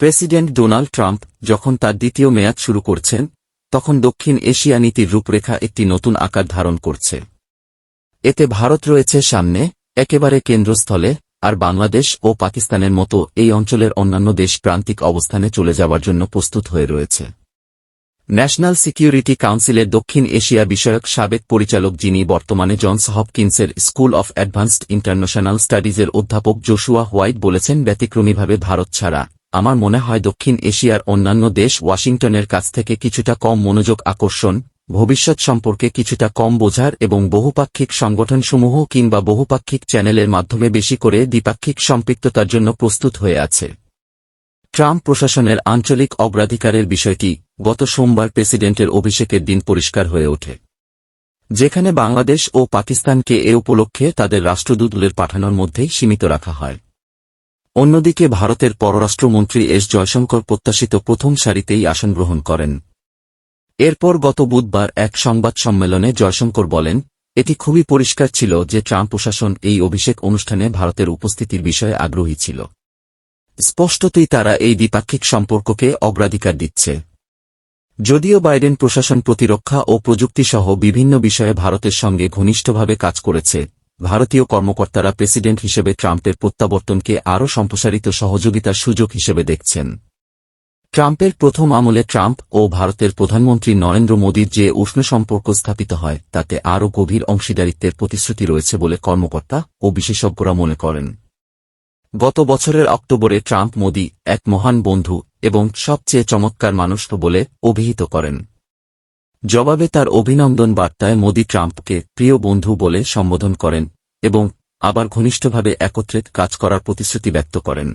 President Donald Trump যখন তার দ্বিতীয় মেয়াদ শুরু করছেন, তখন দক্ষিণ এশিয়া নীতির রূপরেখা একটি নতুন আকার ধারণ করছে। এতে ভারত রয়েছে সামনে, একেবারে কেন্দ্রস্থলে, আর বাংলাদেশ ও পাকিস্তানের মতো এই অঞ্চলের অন্যান্য দেশ প্রান্তিক অবস্থানে চলে যাওয়ার জন্য প্রস্তুত হয়ে রয়েছে। ন্যাশনাল সিকিউরিটি কাউন্সিলের দক্ষিণ এশিয়া বিষয়ক সাবেক পরিচালক যিনি বর্তমানে জনস হপকিন্সের স্কুল অফ অ্যাডভান্সড ইন্টারন্যাশনাল স্টাডিজের অধ্যাপক জোশুয়া হোয়াইট বলেছেন, ব্যতিক্রমীভাবে ভারত ছাড়া আমার মনে হয় দক্ষিণ এশিয়ার অন্যান্য দেশ ওয়াশিংটনের কাছ থেকে কিছুটা কম মনোযোগ আকর্ষণ, ভবিষ্যৎ সম্পর্কে কিছুটা কম বোঝার এবং বহুপাক্ষিক সংগঠনসমূহ কিংবা বহুপাক্ষিক চ্যানেলের মাধ্যমে বেশি করে দ্বিপাক্ষিক সম্পৃক্ততার জন্য প্রস্তুত হয়ে আছে। ট্রাম্প প্রশাসনের আঞ্চলিক অগ্রাধিকারের বিষয়টি গত সোমবার প্রেসিডেন্টের অভিষেকের দিন পরিষ্কার হয়ে ওঠে। যেখানে বাংলাদেশ ও পাকিস্তানকে এ উপলক্ষে তাদের রাষ্ট্রদূতদের পাঠানোর মধ্যেই সীমিত রাখা হয়। অন্যদিকে ভারতের পররাষ্ট্রমন্ত্রী এস জয়শঙ্কর প্রত্যাশিত প্রথম সারিতেই আসন গ্রহণ করেন। এরপর গত বুধবার এক সংবাদ সম্মেলনে জয়শঙ্কর বলেন, এটি খুবই পরিষ্কার ছিল যে ট্রাম্প প্রশাসন এই অভিষেক অনুষ্ঠানে ভারতের উপস্থিতির বিষয়ে আগ্রহী ছিল। স্পষ্টতই তারা এই দ্বিপাক্ষিক সম্পর্ককে অগ্রাধিকার দিচ্ছে। যদিও বাইডেন প্রশাসন প্রতিরক্ষা ও প্রযুক্তিসহ বিভিন্ন বিষয়ে ভারতের সঙ্গে ঘনিষ্ঠভাবে কাজ করেছে ভারতীয় কর্মকর্তারা প্রেসিডেন্ট হিসেবে ট্রাম্পের প্রত্যাবর্তনকে আরও সম্প্রসারিত সহযোগিতার সুযোগ হিসেবে দেখছেন। ট্রাম্পের প্রথম আমলে ট্রাম্প ও ভারতের প্রধানমন্ত্রী নরেন্দ্র মোদীর যে উষ্ণ সম্পর্ক স্থাপিত হয়, তাতে আরও গভীর অংশীদারিত্বের প্রতিশ্রুতি রয়েছে বলে কর্মকর্তা ও বিশেষজ্ঞরা মনে করেন। গত বছরের অক্টোবরে ট্রাম্প মোদী এক মহান বন্ধু এবং সবচেয়ে চমৎকার মানুষ বলে অভিহিত করেন। জবাবে তার অভিনন্দন বার্তায় মোদী ট্রাম্পকে প্রিয় বন্ধু বলে সম্বোধন করেন এবং আবার ঘনিষ্ঠভাবে একত্রে কাজ করার প্রতিশ্রুতি ব্যক্ত করেন।